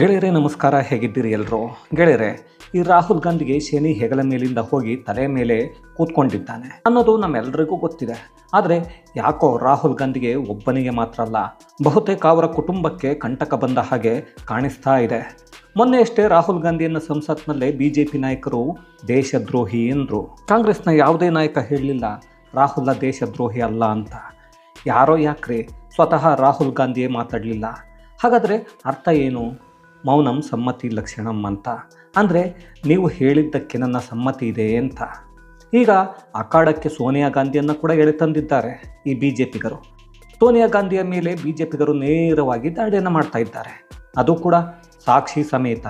ಗೆಳೆಯರೇ, ನಮಸ್ಕಾರ. ಹೇಗಿದ್ದೀರಿ ಎಲ್ಲರೂ ಗೆಳೆಯರೆ, ಈ ರಾಹುಲ್ ಗಾಂಧಿಗೆ ಶನಿ ಹೆಗಲ ಮೇಲಿಂದ ಹೋಗಿ ತಲೆ ಮೇಲೆ ಕೂತ್ಕೊಂಡಿದ್ದಾನೆ ಅನ್ನೋದು ನಮ್ಮೆಲ್ಲರಿಗೂ ಗೊತ್ತಿದೆ. ಆದರೆ ಯಾಕೋ ರಾಹುಲ್ ಗಾಂಧಿಗೆ ಒಬ್ಬನಿಗೆ ಮಾತ್ರ ಅಲ್ಲ, ಬಹುತೇಕ ಅವರ ಕುಟುಂಬಕ್ಕೆ ಕಂಟಕ ಬಂದ ಹಾಗೆ ಕಾಣಿಸ್ತಾ ಇದೆ. ಮೊನ್ನೆಯಷ್ಟೇ ರಾಹುಲ್ ಗಾಂಧಿಯನ್ನು ಸಂಸತ್ನಲ್ಲೇ ಬಿ ಜೆ ಪಿ ನಾಯಕರು ದೇಶದ್ರೋಹಿ ಎಂದರು. ಕಾಂಗ್ರೆಸ್ನ ಯಾವುದೇ ನಾಯಕ ಹೇಳಲಿಲ್ಲ ರಾಹುಲ್ ದೇಶದ್ರೋಹಿ ಅಲ್ಲ ಅಂತ. ಯಾರೋ ಯಾಕ್ರಿ, ಸ್ವತಃ ರಾಹುಲ್ ಗಾಂಧಿಯೇ ಮಾತಾಡಲಿಲ್ಲ. ಹಾಗಾದರೆ ಅರ್ಥ ಏನು? ಮೌನಂ ಸಮ್ಮತಿ ಲಕ್ಷಣಂ ಅಂತ. ಅಂದರೆ ನೀವು ಹೇಳಿದ್ದಕ್ಕೆ ನನ್ನ ಸಮ್ಮತಿ ಇದೆ ಅಂತ. ಈಗ ಅಖಾಡಕ್ಕೆ ಸೋನಿಯಾ ಗಾಂಧಿಯನ್ನು ಕೂಡ ಎಳೆತಂದಿದ್ದಾರೆ ಈ ಬಿ ಜೆ ಪಿಗರು ಸೋನಿಯಾ ಗಾಂಧಿಯ ಮೇಲೆ ಬಿ ಜೆ ಪಿಗರು ನೇರವಾಗಿ ದಾಳಿಯನ್ನು ಮಾಡ್ತಾ ಇದ್ದಾರೆ. ಅದು ಕೂಡ ಸಾಕ್ಷಿ ಸಮೇತ.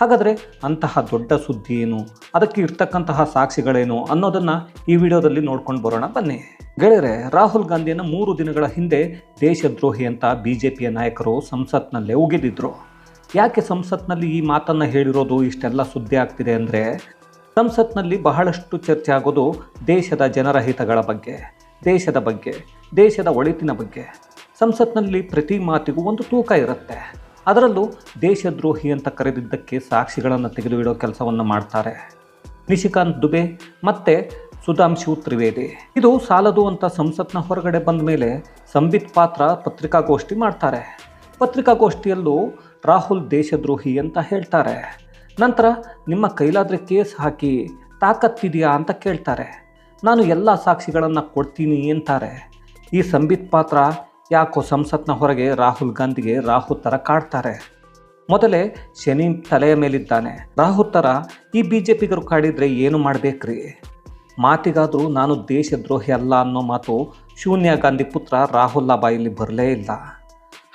ಹಾಗಾದರೆ ಅಂತಹ ದೊಡ್ಡ ಸುದ್ದಿ ಏನು? ಅದಕ್ಕೆ ಇರ್ತಕ್ಕಂತಹ ಸಾಕ್ಷಿಗಳೇನು ಅನ್ನೋದನ್ನು ಈ ವಿಡಿಯೋದಲ್ಲಿ ನೋಡ್ಕೊಂಡು ಬರೋಣ ಬನ್ನಿ. ಗೆಳೆಯರೆ, ರಾಹುಲ್ ಗಾಂಧಿಯನ್ನು ಮೂರು ದಿನಗಳ ಹಿಂದೆ ದೇಶದ್ರೋಹಿ ಅಂತ ಬಿ ಜೆ ಪಿಯ ನಾಯಕರು ಸಂಸತ್ನಲ್ಲೇ ಉಗಿದಿದ್ರು. ಯಾಕೆ ಸಂಸತ್ನಲ್ಲಿ ಈ ಮಾತನ್ನು ಹೇಳಿರೋದು ಇಷ್ಟೆಲ್ಲ ಸುದ್ದಿ ಆಗ್ತಿದೆ ಅಂದರೆ ಸಂಸತ್ನಲ್ಲಿ ಬಹಳಷ್ಟು ಚರ್ಚೆ ಆಗೋದು ದೇಶದ ಜನರ ಹಿತಗಳ ಬಗ್ಗೆ, ದೇಶದ ಬಗ್ಗೆ, ದೇಶದ ಒಳಿತಿನ ಬಗ್ಗೆ. ಸಂಸತ್ನಲ್ಲಿ ಪ್ರತಿ ಮಾತಿಗೂ ಒಂದು ತೂಕ ಇರುತ್ತೆ. ಅದರಲ್ಲೂ ದೇಶದ್ರೋಹಿ ಅಂತ ಕರೆದಿದ್ದಕ್ಕೆ ಸಾಕ್ಷಿಗಳನ್ನು ತೆಗೆದು ಇಡೋ ಕೆಲಸವನ್ನು ಮಾಡ್ತಾರೆ. ನಿಶಿಕಾಂತ್ ದುಬೆ ಮತ್ತು ಸುಧಾಂಶು ತ್ರಿವೇದಿ. ಇದು ಸಾಲದು ಅಂತ ಸಂಸತ್ನ ಹೊರಗಡೆ ಬಂದ ಮೇಲೆ ಸಂಬಿತ್ ಪಾತ್ರ ಪತ್ರಿಕಾಗೋಷ್ಠಿ ಮಾಡ್ತಾರೆ. ಪತ್ರಿಕಾಗೋಷ್ಠಿಯಲ್ಲೂ ರಾಹುಲ್ ದೇಶದ್ರೋಹಿ ಅಂತ ಹೇಳ್ತಾರೆ. ನಂತರ ನಿಮ್ಮ ಕೈಲಾದರೆ ಕೇಸ್ ಹಾಕಿ ತಾಕತ್ತಿದೆಯಾ ಅಂತ ಕೇಳ್ತಾರೆ. ನಾನು ಎಲ್ಲ ಸಾಕ್ಷಿಗಳನ್ನು ಕೊಡ್ತೀನಿ ಅಂತಾರೆ. ಈ ಸಂಬಿತ್ ಪಾತ್ರ ಯಾಕೋ ಸಂಸತ್ನ ಹೊರಗೆ ರಾಹುಲ್ ಗಾಂಧಿಗೆ ರಾಹು ಥರ ಕಾಡ್ತಾರೆ ಮೊದಲೇ ಶನಿ ತಲೆಯ ಮೇಲಿದ್ದಾನೆ. ರಾಹು ಥರ ಈ ಬಿ ಜೆ ಪಿಗರು ಕಾಡಿದರೆ ಏನು ಮಾಡಬೇಕ್ರಿ? ಮಾತಿಗಾದರೂ ನಾನು ದೇಶದ್ರೋಹಿ ಅಲ್ಲ ಅನ್ನೋ ಮಾತು ಶೂನ್ಯ ಗಾಂಧಿ ಪುತ್ರ ರಾಹುಲ್ ಬಾಯಲ್ಲಿ ಬರಲೇ ಇಲ್ಲ.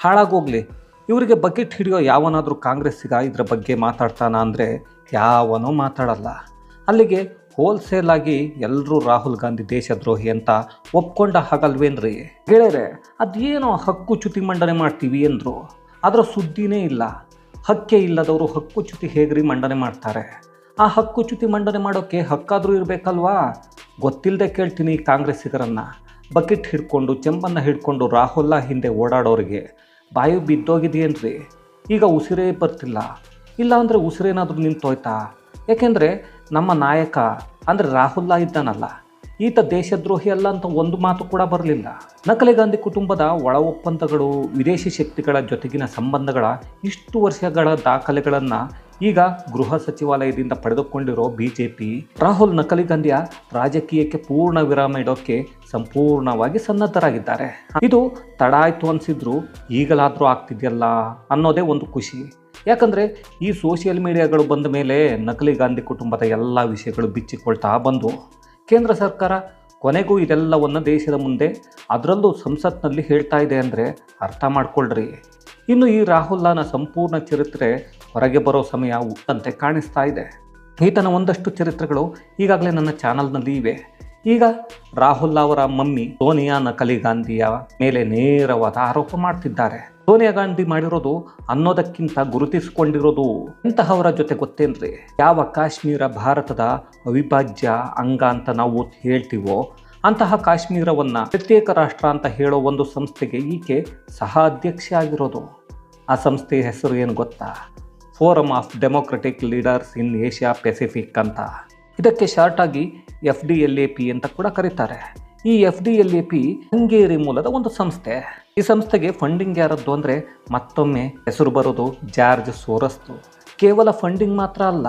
ಹಾಳಾಗೋಗ್ಲಿ. ಇವರಿಗೆ ಬಕೆಟ್ ಹಿಡಿಯೋ ಯಾವನಾದರೂ ಕಾಂಗ್ರೆಸ್ಸಿಗ ಇದರ ಬಗ್ಗೆ ಮಾತಾಡ್ತಾನ ಅಂದರೆ ಯಾವನೂ ಮಾತಾಡಲ್ಲ. ಅಲ್ಲಿಗೆ ಹೋಲ್ಸೇಲ್ ಆಗಿ ಎಲ್ಲರೂ ರಾಹುಲ್ ಗಾಂಧಿ ದೇಶದ್ರೋಹಿ ಅಂತ ಒಪ್ಕೊಂಡ ಹಾಗಲ್ವೇನ್ರಿ? ಗೆಳೆಯರೆ, ಅದೇನೋ ಹಕ್ಕು ಚ್ಯುತಿ ಮಂಡನೆ ಮಾಡ್ತೀವಿ ಅಂದರು. ಅದರ ಸುದ್ದಿನೇ ಇಲ್ಲ. ಹಕ್ಕೆ ಇಲ್ಲದವರು ಹಕ್ಕು ಚ್ಯುತಿ ಹೇಗ್ರಿ ಮಂಡನೆ ಮಾಡ್ತಾರೆ? ಆ ಹಕ್ಕು ಚ್ಯುತಿ ಮಂಡನೆ ಮಾಡೋಕ್ಕೆ ಹಕ್ಕಾದರೂ ಇರಬೇಕಲ್ವಾ? ಗೊತ್ತಿಲ್ಲದೆ ಕೇಳ್ತೀನಿ ಕಾಂಗ್ರೆಸ್ಸಿಗರನ್ನು. ಬಕೆಟ್ ಹಿಡ್ಕೊಂಡು, ಚೆಂಬನ್ನು ಹಿಡ್ಕೊಂಡು ರಾಹುಲ್ಲ ಹಿಂದೆ ಓಡಾಡೋರಿಗೆ ಬಾಯಿ ಬಿದ್ದೋಗಿದೆಯೇನ್ರಿ? ಈಗ ಉಸಿರೇ ಬರ್ತಿಲ್ಲ. ಇಲ್ಲ ಅಂದರೆ ಉಸಿರೇನಾದರೂ ನಿಂತೋಯ್ತಾ? ಏಕೆಂದರೆ ನಮ್ಮ ನಾಯಕ ಅಂದರೆ ರಾಹುಲ್ಲ ಇದ್ದಾನಲ್ಲ. ಈತ ದೇಶದ್ರೋಹಿ ಅಲ್ಲ ಅಂತ ಒಂದು ಮಾತು ಕೂಡ ಬರಲಿಲ್ಲ. ನಕಲಿ ಗಾಂಧಿ ಕುಟುಂಬದ ಒಳ ಒಪ್ಪಂದಗಳು, ವಿದೇಶಿ ಶಕ್ತಿಗಳ ಜೊತೆಗಿನ ಸಂಬಂಧಗಳ ಇಷ್ಟು ವರ್ಷಗಳ ದಾಖಲೆಗಳನ್ನು ಈಗ ಗೃಹ ಸಚಿವಾಲಯದಿಂದ ಪಡೆದುಕೊಂಡಿರೋ ಬಿ ಜೆ ಪಿ ರಾಹುಲ್ ನಕಲಿ ಗಾಂಧಿಯ ರಾಜಕೀಯಕ್ಕೆ ಪೂರ್ಣ ವಿರಾಮ ಇಡೋಕ್ಕೆ ಸಂಪೂರ್ಣವಾಗಿ ಸನ್ನದ್ಧರಾಗಿದ್ದಾರೆ. ಇದು ತಡ ಆಯಿತು ಅನಿಸಿದ್ರು ಈಗಲಾದರೂ ಆಗ್ತಿದೆಯಲ್ಲ ಅನ್ನೋದೇ ಒಂದು ಖುಷಿ. ಯಾಕಂದರೆ ಈ ಸೋಷಿಯಲ್ ಮೀಡಿಯಾಗಳು ಬಂದ ಮೇಲೆ ನಕಲಿ ಗಾಂಧಿ ಕುಟುಂಬದ ಎಲ್ಲ ವಿಷಯಗಳು ಬಿಚ್ಚಿಕೊಳ್ತಾ ಬಂದವು. ಕೇಂದ್ರ ಸರ್ಕಾರ ಕೊನೆಗೂ ಇದೆಲ್ಲವನ್ನು ದೇಶದ ಮುಂದೆ ಅದರಲ್ಲೂ ಸಂಸತ್ನಲ್ಲಿ ಹೇಳ್ತಾ ಇದೆ ಅಂದರೆ ಅರ್ಥ ಮಾಡ್ಕೊಳ್ರಿ. ಇನ್ನು ಈ ರಾಹುಲ್ನ ಸಂಪೂರ್ಣ ಚರಿತ್ರೆ ಹೊರಗೆ ಬರೋ ಸಮಯ ಉತ್ತಂತೆ ಕಾಣಿಸ್ತಾ ಇದೆ. ಈತನ ಒಂದಷ್ಟು ಚರಿತ್ರೆಗಳು ಈಗಾಗಲೇ ನನ್ನ ಚಾನಲ್ನಲ್ಲಿ ಇವೆ. ಈಗ ರಾಹುಲ್ ಅವರ ಮಮ್ಮಿ ಸೋನಿಯಾ ನಕಲಿ ಗಾಂಧಿಯ ಮೇಲೆ ನೇರವಾದ ಆರೋಪ ಮಾಡ್ತಿದ್ದಾರೆ. ಸೋನಿಯಾ ಗಾಂಧಿ ಮಾಡಿರೋದು ಅನ್ನೋದಕ್ಕಿಂತ ಗುರುತಿಸಿಕೊಂಡಿರೋದು ಇಂತಹವರ ಜೊತೆ ಗೊತ್ತೇನ್ರಿ? ಯಾವ ಕಾಶ್ಮೀರ ಭಾರತದ ಅವಿಭಾಜ್ಯ ಅಂಗ ಅಂತ ನಾವು ಹೇಳ್ತೀವೋ, ಅಂತಹ ಕಾಶ್ಮೀರವನ್ನು ಪ್ರತ್ಯೇಕ ರಾಷ್ಟ್ರ ಅಂತ ಹೇಳೋ ಒಂದು ಸಂಸ್ಥೆಗೆ ಈಕೆ ಸಹ ಅಧ್ಯಕ್ಷೆ ಆಗಿರೋದು ಆ ಸಂಸ್ಥೆಯ ಹೆಸರು ಏನು ಗೊತ್ತಾ? Forum of democratic leaders in Asia Pacific ಅಂತ. ಇದಕ್ಕೆ ಶಾರ್ಟ್ ಆಗಿ F D L A P ಅಂತ ಕೂಡ ಕರೀತಾರೆ. ಈ F D L A P Hungary ಮೂಲದ ಒಂದು ಸಂಸ್ಥೆ. ಈ ಸಂಸ್ಥೆಗೆ ಫಂಡಿಂಗ್ ಯಾರದ್ದು ಅಂದರೆ ಮತ್ತೊಮ್ಮೆ ಹೆಸರು ಬರೋದು ಜಾರ್ಜ್ ಸೋರಸ್ದು ಕೇವಲ ಫಂಡಿಂಗ್ ಮಾತ್ರ ಅಲ್ಲ,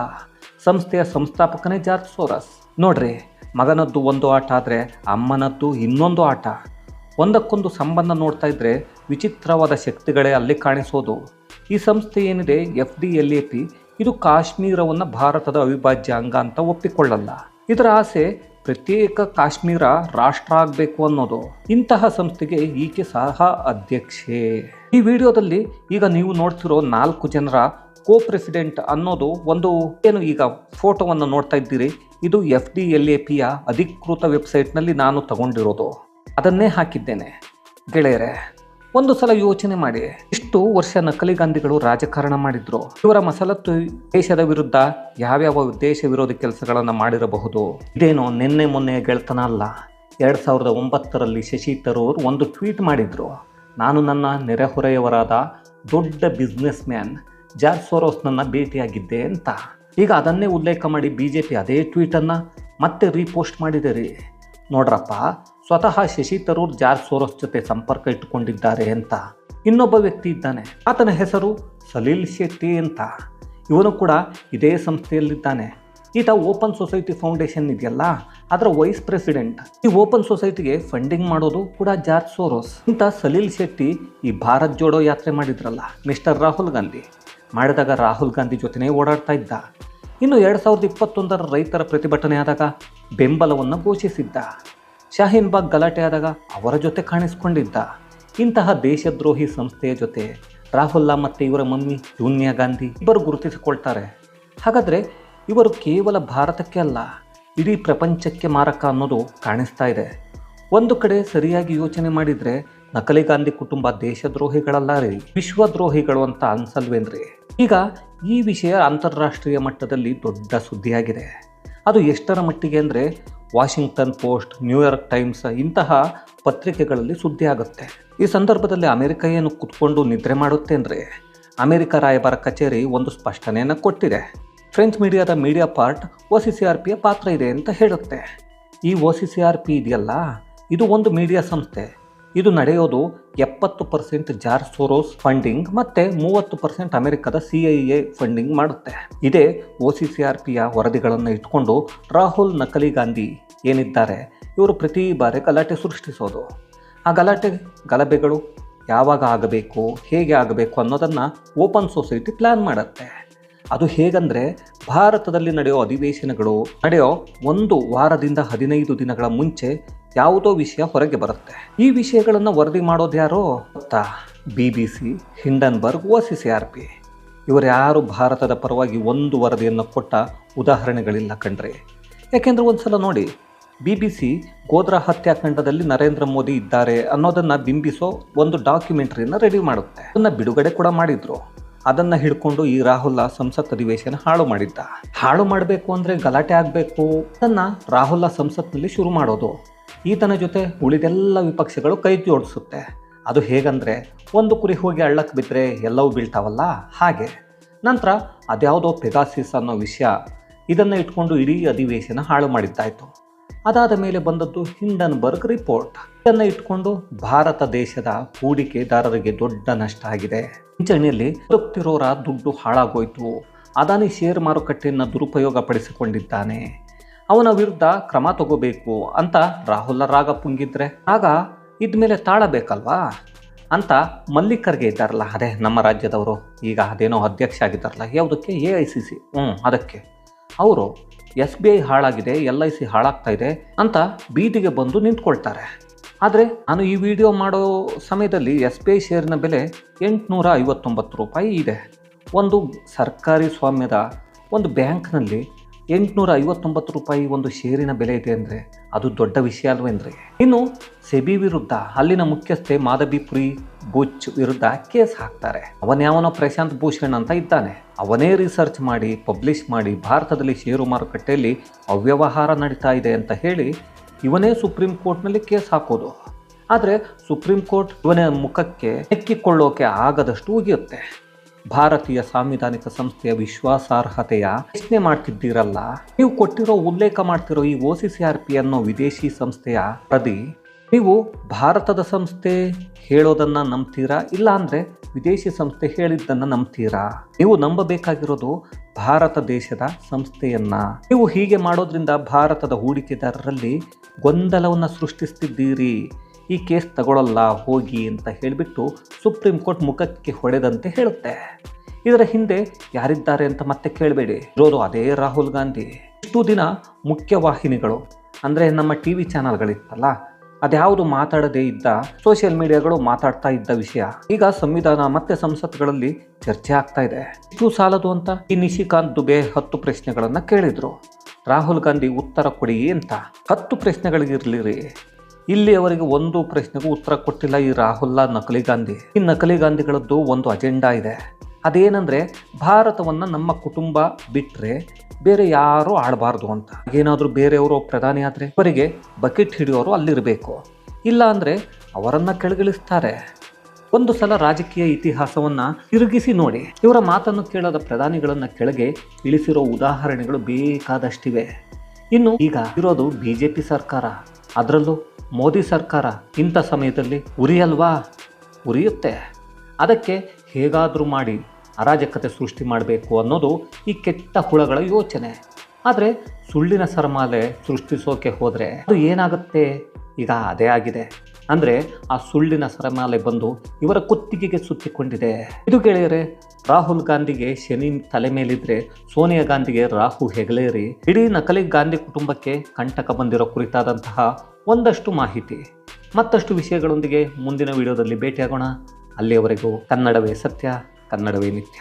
ಸಂಸ್ಥೆಯ ಸಂಸ್ಥಾಪಕನೇ ಜಾರ್ಜ್ ಸೋರಸ್ ನೋಡ್ರಿ, ಮಗನದ್ದು ಒಂದು ಆಟ ಆದರೆ ಅಮ್ಮನದ್ದು ಇನ್ನೊಂದು ಆಟ. ಒಂದಕ್ಕೊಂದು ಸಂಬಂಧ ನೋಡ್ತಾ ಇದ್ದರೆ ವಿಚಿತ್ರವಾದ ಶಕ್ತಿಗಳೇ ಅಲ್ಲಿ ಕಾಣಿಸೋದು. ಈ ಸಂಸ್ಥೆ ಏನಿದೆ, F D L A P ಇದು ಕಾಶ್ಮೀರವನ್ನು ಭಾರತದ ಅವಿಭಾಜ್ಯ ಅಂಗ ಅಂತ ಒಪ್ಪಿಕೊಳ್ಳಲ್ಲ. ಇದರ ಆಸೆ ಪ್ರತ್ಯೇಕ ಕಾಶ್ಮೀರ ರಾಷ್ಟ್ರ ಆಗಬೇಕು ಅನ್ನೋದು ಇಂತಹ ಸಂಸ್ಥೆಗೆ ಈಕೆ ಸಹ ಅಧ್ಯಕ್ಷೆ. ಈ ವಿಡಿಯೋದಲ್ಲಿ ಈಗ ನೀವು ನೋಡ್ತಿರೋ ನಾಲ್ಕು ಜನರ ಕೋ ಪ್ರೆಸಿಡೆಂಟ್ ಅನ್ನೋದು ಒಂದು ಏನು ಈಗ ಫೋಟೋವನ್ನು ನೋಡ್ತಾ ಇದ್ದೀರಿ? ಇದು ಎಫ್ ಡಿ ಎಲ್ ಎ ಪಿಯ ಅಧಿಕೃತ ವೆಬ್ಸೈಟ್ನಲ್ಲಿ ನಾನು ತಗೊಂಡಿರೋದು. ಅದನ್ನೇ ಹಾಕಿದ್ದೇನೆ. ಗೆಳೆಯರೆ ಒಂದು ಸಲ ಯೋಚನೆ ಮಾಡಿ. ಇಷ್ಟು ವರ್ಷ ನಕಲಿ ಗಾಂಧಿಗಳು ರಾಜಕಾರಣ ಮಾಡಿದ್ರು. ಇವರ ಮಸಲತ್ತು ದೇಶದ ವಿರುದ್ಧ ಯಾವ್ಯಾವ ದೇಶ ವಿರೋಧಿ ಕೆಲಸಗಳನ್ನು ಮಾಡಿರಬಹುದು? ಇದೇನೋ ನಿನ್ನೆ ಮೊನ್ನೆ ಗೆಳ್ತನ ಅಲ್ಲ. ಎರಡು ಸಾವಿರದ ಒಂಬತ್ತರಲ್ಲಿ ಶಶಿ ತರೂರ್ ಒಂದು ಟ್ವೀಟ್ ಮಾಡಿದ್ರು. ನಾನು ನನ್ನ ನೆರೆಹೊರೆಯವರಾದ ದೊಡ್ಡ ಬಿಸ್ನೆಸ್ ಮ್ಯಾನ್ ಜಾರ್ಜ್ ಸೋರೋಸ್ನನ್ನು ಭೇಟಿಯಾಗಿದ್ದೆ ಅಂತ. ಈಗ ಅದನ್ನೇ ಉಲ್ಲೇಖ ಮಾಡಿ ಬಿ ಜೆ ಪಿ ಅದೇ ಟ್ವೀಟನ್ನು ಮತ್ತೆ ರೀಪೋಸ್ಟ್ ಮಾಡಿದೆ ರೀ. ನೋಡ್ರಪ್ಪ ಸ್ವತಃ ಶಶಿ ತರೂರ್ ಜಾರ್ಜ್ ಸೋರೋಸ್ ಜೊತೆ ಸಂಪರ್ಕ ಇಟ್ಟುಕೊಂಡಿದ್ದಾರೆ ಅಂತ ಇನ್ನೊಬ್ಬ ವ್ಯಕ್ತಿ ಇದ್ದಾನೆ. ಆತನ ಹೆಸರು ಸಲೀಲ್ ಶೆಟ್ಟಿ ಅಂತ. ಇವನು ಕೂಡ ಇದೇ ಸಂಸ್ಥೆಯಲ್ಲಿದ್ದಾನೆ. ಈತ ಓಪನ್ ಸೊಸೈಟಿ ಫೌಂಡೇಶನ್ ಇದೆಯಲ್ಲ, ಅದರ ವೈಸ್ ಪ್ರೆಸಿಡೆಂಟ್. ಈ ಓಪನ್ ಸೊಸೈಟಿಗೆ ಫಂಡಿಂಗ್ ಮಾಡೋದು ಕೂಡ ಜಾರ್ಜ್ ಸೋರೋಸ್. ಇಂಥ ಸಲೀಲ್ ಶೆಟ್ಟಿ ಈ ಭಾರತ್ ಜೋಡೋ ಯಾತ್ರೆ ಮಾಡಿದ್ರಲ್ಲ, ಮಿಸ್ಟರ್ ರಾಹುಲ್ ಗಾಂಧಿ. ಮಾಡಿದಾಗ ರಾಹುಲ್ ಗಾಂಧಿ ಜೊತೆನೇ ಓಡಾಡ್ತಾ ಇದ್ದ. ಇನ್ನು ಎರಡು ಸಾವಿರದ ಇಪ್ಪತ್ತೊಂದರ ರೈತರ ಪ್ರತಿಭಟನೆ ಆದಾಗ ಬೆಂಬಲವನ್ನು ಘೋಷಿಸಿದ್ದ. ಶಾಹೀನ್ ಬಾಗ್ ಗಲಾಟೆ ಆದಾಗ ಅವರ ಜೊತೆ ಕಾಣಿಸ್ಕೊಂಡಿದ್ದ. ಇಂತಹ ದೇಶದ್ರೋಹಿ ಸಂಸ್ಥೆಯ ಜೊತೆ ರಾಹುಲ್ಲಾ ಮತ್ತು ಇವರ ಮಮ್ಮಿ ಸೋನಿಯಾ ಗಾಂಧಿ ಇಬ್ಬರು ಗುರುತಿಸಿಕೊಳ್ತಾರೆ. ಹಾಗಾದರೆ ಇವರು ಕೇವಲ ಭಾರತಕ್ಕೆ ಅಲ್ಲ, ಇಡೀ ಪ್ರಪಂಚಕ್ಕೆ ಮಾರಕ ಅನ್ನೋದು ಕಾಣಿಸ್ತಾ ಇದೆ. ಒಂದು ಕಡೆ ಸರಿಯಾಗಿ ಯೋಚನೆ ಮಾಡಿದರೆ ನಕಲಿ ಗಾಂಧಿ ಕುಟುಂಬ ದೇಶದ್ರೋಹಿಗಳಲ್ಲ ರೀ, ವಿಶ್ವದ್ರೋಹಿಗಳು ಅಂತ ಅನ್ಸಲ್ವೇನ್ರಿ? ಈಗ ಈ ವಿಷಯ ಅಂತಾರಾಷ್ಟ್ರೀಯ ಮಟ್ಟದಲ್ಲಿ ದೊಡ್ಡ ಸುದ್ದಿಯಾಗಿದೆ. ಅದು ಎಷ್ಟರ ಮಟ್ಟಿಗೆ ಅಂದರೆ ವಾಷಿಂಗ್ಟನ್ ಪೋಸ್ಟ್ ನ್ಯೂಯಾರ್ಕ್ ಟೈಮ್ಸ್ ಇಂತಹ ಪತ್ರಿಕೆಗಳಲ್ಲಿ ಸುದ್ದಿ ಆಗುತ್ತೆ ಈ ಸಂದರ್ಭದಲ್ಲಿ ಅಮೆರಿಕ ಏನು ಕುತ್ಕೊಂಡು ನಿದ್ರೆ ಮಾಡುತ್ತೆ ಅಂದರೆ, ಅಮೆರಿಕ ರಾಯಭಾರ ಕಚೇರಿ ಒಂದು ಸ್ಪಷ್ಟನೆಯನ್ನು ಕೊಟ್ಟಿದೆ. French ಮೀಡಿಯಾದ media part, O C C R ಪಿಯ ಪಾತ್ರ ಇದೆ ಅಂತ ಹೇಳುತ್ತೆ. ಈ O C C R P ಇದೆಯಲ್ಲ? ಇದು ಒಂದು ಮೀಡಿಯಾ ಸಂಸ್ಥೆ. ಇದು ನಡೆಯೋದು ಎಪ್ಪತ್ತು ಪರ್ಸೆಂಟ್ ಜಾರ್ ಸೋರೋಸ್ ಫಂಡಿಂಗ್ ಮತ್ತೆ ಮೂವತ್ತು ಪರ್ಸೆಂಟ್ ಅಮೆರಿಕದ ಸಿ ಐ ಎ ಫಂಡಿಂಗ್ ಮಾಡುತ್ತೆ. ಇದೇ ಒ ಸಿ ಸಿ ಆರ್ ಪಿಯ ವರದಿಗಳನ್ನು ಇಟ್ಕೊಂಡು ರಾಹುಲ್ ನಕಲಿ ಗಾಂಧಿ ಏನಿದ್ದಾರೆ ಇವರು ಪ್ರತಿ ಬಾರಿ ಗಲಾಟೆ ಸೃಷ್ಟಿಸೋದು. ಆ ಗಲಾಟೆ ಗಲಭೆಗಳು ಯಾವಾಗ ಆಗಬೇಕು, ಹೇಗೆ ಆಗಬೇಕು ಅನ್ನೋದನ್ನು ಓಪನ್ ಸೊಸೈಟಿ ಪ್ಲ್ಯಾನ್ ಮಾಡುತ್ತೆ. ಅದು ಹೇಗಂದರೆ ಭಾರತದಲ್ಲಿ ನಡೆಯೋ ಅಧಿವೇಶನಗಳು ನಡೆಯೋ ಒಂದು ವಾರದಿಂದ ಹದಿನೈದು ದಿನಗಳ ಮುಂಚೆ ಯಾವುದೋ ವಿಷಯ ಹೊರಗೆ ಬರುತ್ತೆ. ಈ ವಿಷಯಗಳನ್ನು ವರದಿ ಮಾಡೋದು ಯಾರೋ? ಗೊತ್ತಾ? B B C Hindenburg O C C R P ಇವರ್ಯಾರು ಭಾರತದ ಪರವಾಗಿ ಒಂದು ವರದಿಯನ್ನು ಕೊಟ್ಟ ಉದಾಹರಣೆಗಳಿಲ್ಲ ಕಣ್ರಿ. ಯಾಕೆಂದ್ರೆ ಒಂದ್ಸಲ ನೋಡಿ ಬಿ ಬಿ ಸಿ ಗೋದ್ರಾ ಹತ್ಯಾಕಾಂಡದಲ್ಲಿ ನರೇಂದ್ರ ಮೋದಿ ಇದ್ದಾರೆ ಅನ್ನೋದನ್ನು ಬಿಂಬಿಸೋ ಒಂದು ಡಾಕ್ಯುಮೆಂಟ್ರಿಯನ್ನು ರೆಡಿ ಮಾಡುತ್ತೆ. ಅದನ್ನು ಬಿಡುಗಡೆ ಕೂಡ ಮಾಡಿದ್ರು. ಅದನ್ನು ಹಿಡ್ಕೊಂಡು ಈ ರಾಹುಲ್ ಸಂಸತ್ ಅಧಿವೇಶನ ಹಾಳು ಮಾಡಿದ್ದ. ಹಾಳು ಮಾಡಬೇಕು ಅಂದರೆ ಗಲಾಟೆ ಆಗಬೇಕು. ಅದನ್ನು ರಾಹುಲ್ ಸಂಸತ್ನಲ್ಲಿ ಶುರು ಮಾಡೋದು. ಈತನ ಜೊತೆ ಉಳಿದೆಲ್ಲ ವಿಪಕ್ಷಗಳು ಕೈ ಜೋಡಿಸುತ್ತೆ. ಅದು ಹೇಗಂದರೆ, ಒಂದು ಕುರಿ ಹೋಗಿ ಅಳ್ಳಕ್ಕೆ ಬಿದ್ದರೆ ಎಲ್ಲವೂ ಬೀಳ್ತಾವಲ್ಲ? ಹಾಗೆ. ನಂತರ ಅದ್ಯಾವುದೋ ಪೆಗಾಸಿಸ್ ಅನ್ನೋ ವಿಷಯ ಇದನ್ನು ಇಟ್ಕೊಂಡು ಇಡೀ ಅಧಿವೇಶನ ಹಾಳು ಮಾಡಿದ್ದಾಯಿತು. ಅದಾದ ಮೇಲೆ ಬಂದದ್ದು ಹಿಂಡನ್ಬರ್ಗ್ ರಿಪೋರ್ಟ್. ಇದನ್ನು ಇಟ್ಕೊಂಡು ಭಾರತ ದೇಶದ ಹೂಡಿಕೆದಾರರಿಗೆ ದೊಡ್ಡ ನಷ್ಟ ಆಗಿದೆ. ಪಿಂಚಣಿಯಲ್ಲಿ ಬದುಕ್ತಿರೋರ ದುಡ್ಡು ಹಾಳಾಗೋಯ್ತು. ಅದಾನಿ ಶೇರ್ ಮಾರುಕಟ್ಟೆಯನ್ನು ದುರುಪಯೋಗ ಪಡಿಸಿಕೊಂಡಿದ್ದಾನೆ ಅವನ ವಿರುದ್ಧ ಕ್ರಮ ತಗೋಬೇಕು ಅಂತ ರಾಹುಲ್ ರಾಗ ಪುಂಗಿದ್ರೆ. ಆಗ ಇದ್ಮೇಲೆ ತಾಳಬೇಕಲ್ವಾ? ಅಂತ ಮಲ್ಲಿಕರ್ಗೆ ಇದ್ದಾರಲ್ಲ, ಅದೇ ನಮ್ಮ ರಾಜ್ಯದವರು. ಈಗ ಅದೇನೋ ಅಧ್ಯಕ್ಷ ಆಗಿದ್ದಾರಲ್ಲ, ಯಾವುದಕ್ಕೆ? A I C C. ಹ್ಞೂ ಅದಕ್ಕೆ. ಅವರು ಎಸ್ ಬಿ ಐ ಹಾಳಾಗಿದೆ, ಎಲ್ ಐ ಸಿ ಹಾಳಾಗ್ತಾ ಇದೆ ಅಂತ ಬೀದಿಗೆ ಬಂದು ನಿಂತ್ಕೊಳ್ತಾರೆ. ಆದರೆ ನಾನು ಈ ವಿಡಿಯೋ ಮಾಡೋ ಸಮಯದಲ್ಲಿ ಎಸ್ ಬಿ ಐ ಶೇರಿನ ಬೆಲೆ ಎಂಟುನೂರ ಐವತ್ತೊಂಬತ್ತು ರೂಪಾಯಿ ಇದೆ. ಒಂದು ಸರ್ಕಾರಿ ಸ್ವಾಮ್ಯದ ಒಂದು ಬ್ಯಾಂಕ್ನಲ್ಲಿ ಎಂಟುನೂರ ಐವತ್ತೊಂಬತ್ತು ರೂಪಾಯಿ ಒಂದು ಷೇರಿನ ಬೆಲೆ ಇದೆ ಅಂದರೆ ಅದು ದೊಡ್ಡ ವಿಷಯ ಅಲ್ವೇನ್ರಿ ಇನ್ನು ಸೆಬಿ ವಿರುದ್ಧ ಅಲ್ಲಿನ ಮುಖ್ಯಸ್ಥೆ ಮಾಧಬಿಪುರಿ ಬುಚ್ ವಿರುದ್ಧ ಕೇಸ್ ಹಾಕ್ತಾರೆ. ಅವನ್ಯಾವನೋ ಪ್ರಶಾಂತ್ ಭೂಷಣ್ ಅಂತ ಇದ್ದಾನೆ. ಅವನೇ ರಿಸರ್ಚ್ ಮಾಡಿ ಪಬ್ಲಿಷ್ ಮಾಡಿ ಭಾರತದಲ್ಲಿ ಷೇರು ಮಾರುಕಟ್ಟೆಯಲ್ಲಿ ಅವ್ಯವಹಾರ ನಡೀತಾ ಇದೆ ಅಂತ ಹೇಳಿ ಇವನೇ ಸುಪ್ರೀಂ ಕೋರ್ಟ್ನಲ್ಲಿ ಕೇಸ್ ಹಾಕೋದು. ಆದರೆ ಸುಪ್ರೀಂ ಕೋರ್ಟ್ ಇವನ ಮುಖಕ್ಕೆ ಎಕ್ಕಿಕೊಳ್ಳೋಕೆ ಆಗದಷ್ಟು ಉಗಿಯುತ್ತೆ. ಭಾರತೀಯ ಸಾಂವಿಧಾನಿಕ ಸಂಸ್ಥೆಯ ವಿಶ್ವಾಸಾರ್ಹತೆಯ ಪ್ರಶ್ನೆ ಮಾಡ್ತಿದ್ದೀರಲ್ಲ? ನೀವು ಕೊಟ್ಟಿರೋ ಉಲ್ಲೇಖ ಮಾಡ್ತಿರೋ ಈ O C C R P ಅನ್ನೋ ವಿದೇಶಿ ಸಂಸ್ಥೆಯ ಪ್ರತಿ ನೀವು ಭಾರತದ ಸಂಸ್ಥೆ ಹೇಳೋದನ್ನ ನಂಬ್ತೀರಾ? ಇಲ್ಲ ವಿದೇಶಿ ಸಂಸ್ಥೆ ಹೇಳಿದ್ದನ್ನ ನಂಬ್ತೀರಾ? ನೀವು ನಂಬಬೇಕಾಗಿರೋದು ಭಾರತ ದೇಶದ ಸಂಸ್ಥೆಯನ್ನ. ನೀವು ಹೀಗೆ ಮಾಡೋದ್ರಿಂದ ಭಾರತದ ಹೂಡಿಕೆದಾರರಲ್ಲಿ ಗೊಂದಲವನ್ನು ಸೃಷ್ಟಿಸ್ತಿದ್ದೀರಿ. ಈ ಕೇಸ್ ತಗೊಳ್ಳಲ್ಲ ಹೋಗಿ ಅಂತ ಹೇಳಿಬಿಟ್ಟು ಸುಪ್ರೀಂ ಕೋರ್ಟ್ ಮುಖಕ್ಕೆ ಹೊಡೆದಂತೆ ಹೇಳುತ್ತೆ. ಇದರ ಹಿಂದೆ ಯಾರಿದ್ದಾರೆ ಅಂತ ಮತ್ತೆ ಕೇಳಬೇಡಿ. ಇರೋದು ಅದೇ ರಾಹುಲ್ ಗಾಂಧಿ. ಇಷ್ಟು ದಿನ ಮುಖ್ಯವಾಹಿನಿಗಳು, ಅಂದರೆ ನಮ್ಮ ಟಿ ವಿ ಚಾನಲ್ಗಳಿತ್ತಲ್ಲ, ಅದ್ಯಾವುದು ಮಾತಾಡದೇ ಇದ್ದ, ಸೋಷಿಯಲ್ ಮೀಡಿಯಾಗಳು ಮಾತಾಡ್ತಾ ಇದ್ದ ವಿಷಯ. ಈಗ ಸಂವಿಧಾನ ಮತ್ತೆ ಸಂಸತ್ಗಳಲ್ಲಿ ಚರ್ಚೆ ಆಗ್ತಾ ಇದೆ. ಇಷ್ಟು ಸಾಲದು ಅಂತ ಈ ನಿಶಿಕಾಂತ್ ದುಬೆ ಹತ್ತು ಪ್ರಶ್ನೆಗಳನ್ನು ಕೇಳಿದರು. ರಾಹುಲ್ ಗಾಂಧಿ ಉತ್ತರ ಕೊಡಿ ಅಂತ. ಹತ್ತು ಪ್ರಶ್ನೆಗಳಿಗಿರ್ಲಿರಿ ಇಲ್ಲಿ ಅವರಿಗೆ ಒಂದು ಪ್ರಶ್ನೆಗೂ ಉತ್ತರ ಕೊಟ್ಟಿಲ್ಲ ಈ ರಾಹುಲ್ಲ ನಕಲಿ ಗಾಂಧಿ. ಈ ನಕಲಿ ಗಾಂಧಿಗಳದ್ದು ಒಂದು ಅಜೆಂಡಾ ಇದೆ. ಅದೇನಂದ್ರೆ ಭಾರತವನ್ನ ನಮ್ಮ ಕುಟುಂಬ ಬಿಟ್ರೆ ಬೇರೆ ಯಾರು ಆಡಬಾರ್ದು ಅಂತ. ಏನಾದರೂ ಬೇರೆಯವರು ಪ್ರಧಾನಿ ಆದರೆ ಅವರಿಗೆ ಬಕೆಟ್ ಹಿಡಿಯೋರು ಅಲ್ಲಿರಬೇಕು. ಇಲ್ಲ ಅಂದರೆ ಅವರನ್ನು ಕೆಳಗಿಳಿಸ್ತಾರೆ. ಒಂದು ಸಲ ರಾಜಕೀಯ ಇತಿಹಾಸವನ್ನ ತಿರುಗಿಸಿ ನೋಡಿ. ಇವರ ಮಾತನ್ನು ಕೇಳದ ಪ್ರಧಾನಿಗಳನ್ನ ಕೆಳಗೆ ಇಳಿಸಿರೋ ಉದಾಹರಣೆಗಳು ಬೇಕಾದಷ್ಟಿವೆ. ಇನ್ನು ಈಗ ಇರೋದು ಬಿಜೆಪಿ ಸರ್ಕಾರ. ಅದರಲ್ಲೂ ಮೋದಿ ಸರ್ಕಾರ ಇಂಥ ಸಮಯದಲ್ಲಿ ಉರಿಯಲ್ವಾ? ಉರಿಯುತ್ತೆ. ಅದಕ್ಕೆ ಹೇಗಾದರೂ ಮಾಡಿ ಅರಾಜಕತೆ ಸೃಷ್ಟಿ ಮಾಡಬೇಕು ಅನ್ನೋದು ಈ ಕೆಟ್ಟ ಹುಳಗಳ ಯೋಚನೆ. ಆದರೆ ಸುಳ್ಳಿನ ಸರಮಾಲೆ ಸೃಷ್ಟಿಸೋಕೆ ಹೋದರೆ ಅದು ಏನಾಗುತ್ತೆ? ಈಗ ಅದೇ ಆಗಿದೆ. ಅಂದರೆ ಆ ಸುಳ್ಳಿನ ಸರಮಾಲೆ ಬಂದು ಇವರ ಕುತ್ತಿಗೆಗೆ ಸುತ್ತಿಕೊಂಡಿದೆ. ಇದು ಕೇಳಿದರೆ ರಾಹುಲ್ ಗಾಂಧಿಗೆ ಶನಿ ತಲೆ ಮೇಲಿದ್ರೆ ಸೋನಿಯಾ ಗಾಂಧಿಗೆ ರಾಹು ಹೆಗಲೇರಿ. ಇಡೀ ನಕಲಿ ಗಾಂಧಿ ಕುಟುಂಬಕ್ಕೆ ಕಂಟಕ ಬಂದಿರೋ ಕುರಿತಾದಂತಹ ಒಂದಷ್ಟು ಮಾಹಿತಿ. ಮತ್ತಷ್ಟು ವಿಷಯಗಳೊಂದಿಗೆ ಮುಂದಿನ ವಿಡಿಯೋದಲ್ಲಿ ಭೇಟಿಯಾಗೋಣ. ಅಲ್ಲಿಯವರೆಗೂ ಕನ್ನಡವೇ ಸತ್ಯ, ಕನ್ನಡವೇ ನಿತ್ಯ.